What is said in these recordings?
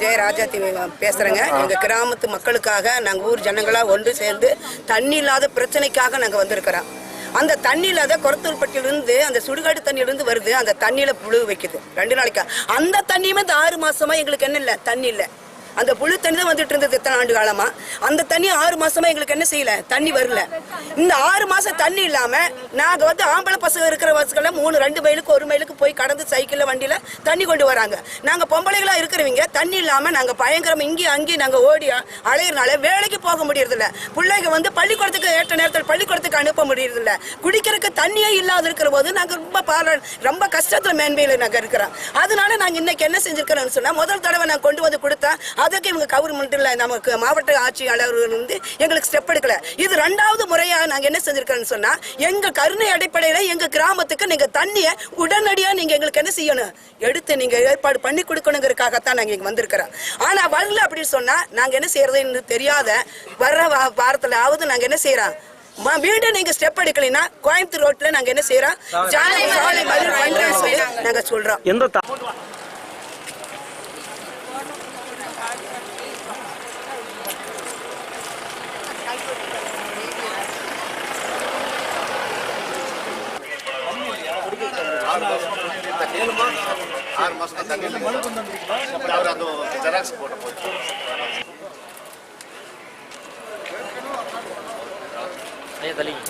ராஜாத்தி பேசுகிறேங்க எங்கள் கிராமத்து மக்களுக்காக நாங்கள் ஊர் ஜனங்களாக ஒன்று சேர்ந்து தண்ணி இல்லாத பிரச்சனைக்காக நாங்கள் வந்திருக்கிறோம். அந்த தண்ணியில் அதை கொரத்தூர்பட்டியிலிருந்து அந்த சுடுகாடு தண்ணியிலிருந்து வருது. அந்த தண்ணியில் புழு வைக்குது. ரெண்டு நாளைக்கா. அந்த தண்ணியுமே இந்த ஆறு மாசமா எங்களுக்கு என்ன இல்லை? தண்ணி இல்லை. அந்த புழு தண்ணி தான் வந்துட்டு இருந்தது இத்தனை ஆண்டு காலமா. அந்த தண்ணி ஆறு மாசமா எங்களுக்கு என்ன செய்யல? தண்ணி வரல. இந்த ஆறு மாசம் தண்ணி இல்லாம நாங்கள் வந்து ஆம்பளை பசங்க இருக்கிற பசங்கள மூணு ரெண்டு மைலுக்கு ஒரு மைலுக்கு போய் கடந்து சைக்கிளில் வண்டியில் தண்ணி கொண்டு வராங்க. நாங்கள் பொம்பளைகளாக இருக்கிறவங்க தண்ணி இல்லாமல் நாங்கள் பயங்கரம் இங்கேயும் அங்கேயும் நாங்கள் ஓடி அலையிறனால வேலைக்கு போக முடியறதில்ல. பிள்ளைங்க வந்து பள்ளிக்கூடத்துக்கு ஏற்ற நேரத்தில் பள்ளிக்கூடத்துக்கு அனுப்ப முடியறதில்ல. குடிக்கிறதுக்கு தண்ணியே இல்லாத இருக்கிற போது நாங்கள் ரொம்ப பாரா ரொம்ப கஷ்டத்தில் மேன்மையில் நாங்கள் இருக்கிறோம். அதனால நாங்கள் இன்னைக்கு என்ன செஞ்சுருக்கிறோம்னு சொன்னால் முதல் தடவை நான் கொண்டு வந்து கொடுத்தா அதுக்கு இவங்க கவர்மெண்ட்டில் நமக்கு மாவட்ட ஆட்சியாளர் வந்து எங்களுக்கு ஸ்டெப் எடுக்கல. இது ரெண்டாவது முறையாக நாங்கள் என்ன செஞ்சுருக்கிறோம்னு சொன்னால் எங்கள் கருணை அடிப்படையில எங்க கிராமத்துக்கு நீங்க தண்ணியை உடனடியா நீங்க எங்களுக்கு என்ன செய்யணும்? எடுத்து நீங்க ஏற்பாடு பண்ணி கொடுக்கணுங்கிறதுக்காகத்தான் நாங்க இங்க வந்திருக்கிறோம். ஆனா வரல அப்படின்னு சொன்னா நாங்க என்ன செய்யறதுன்னு தெரியாத வர்ற வாரத்துல ஆவது நாங்க என்ன செய்யறோம்? ம- வீடு நீங்க ஸ்டெப் எடுக்கலைன்னா கோயம்புத்தூர் ரோட்ல நாங்க என்ன செய்யறோம்? சாலை சாலை மதில் பண்றோம்னு சொல்லி நாங்க சொல்றோம். எந்த தா- ஆறு மாசம் தண்ணி அவர் அந்த ஜெராக்ஸ் போட்ட போய் ஐயா தள்ளிங்க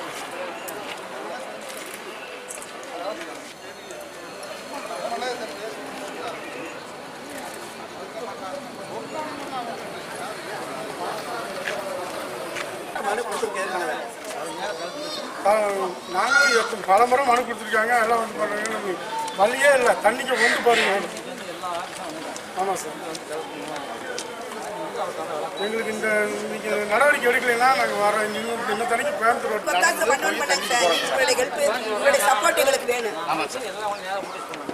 நாங்களும் எத்தனை பல முறை மனு கொடுத்துருக்காங்க எல்லாம் வந்து பண்ணுறாங்க வழியே இல்லை தண்ணிக்கு வந்து பாருங்க. ஆமாம் சார். எங்களுக்கு இந்த இன்னைக்கு நடவடிக்கை எடுக்கலைன்னா நாங்கள் வர இன்னும் இந்த தண்ணிக்கு கோயம்புத்தூர் சப்போர்ட் எங்களுக்கு வேணும்.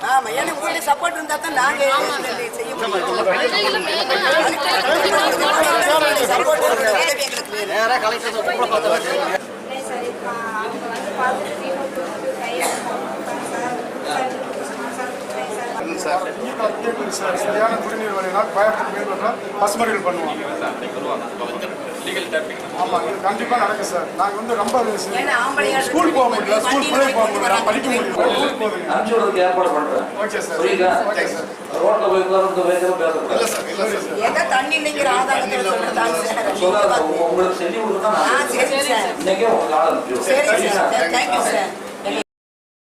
ஆமா ஏன்னா உங்களுடைய சப்போர்ட் இருந்தா தான் நாங்க இதை செய்ய முடியும். சப்போர்ட் எங்களுக்கு வேணும் இல்லை சார் இப்போ அவங்க வந்து பார்த்துட்டு தீபத்து வந்து கையில் சார் சார் சார் சார் சரியான குடிநீர் மேம்படுறோம் பசுமறிகள் பண்ணுவோம் ஆமாம் இது கண்டிப்பாக நடக்கும் சார் நாங்கள் வந்து ரொம்ப ஸ்கூல் போக முடியல ஸ்கூல் பிள்ளை போக முடியல படிக்க முடியல ஏற்பாடு ஓகே சார் ஓகே சார் இல்லை எங்க தண்ணி சார் சொல்லாத உங்களுக்கு செஞ்சு கொடுத்தா இன்னைக்கே உங்களுக்கு ஆள் சரி. Sir thank you sir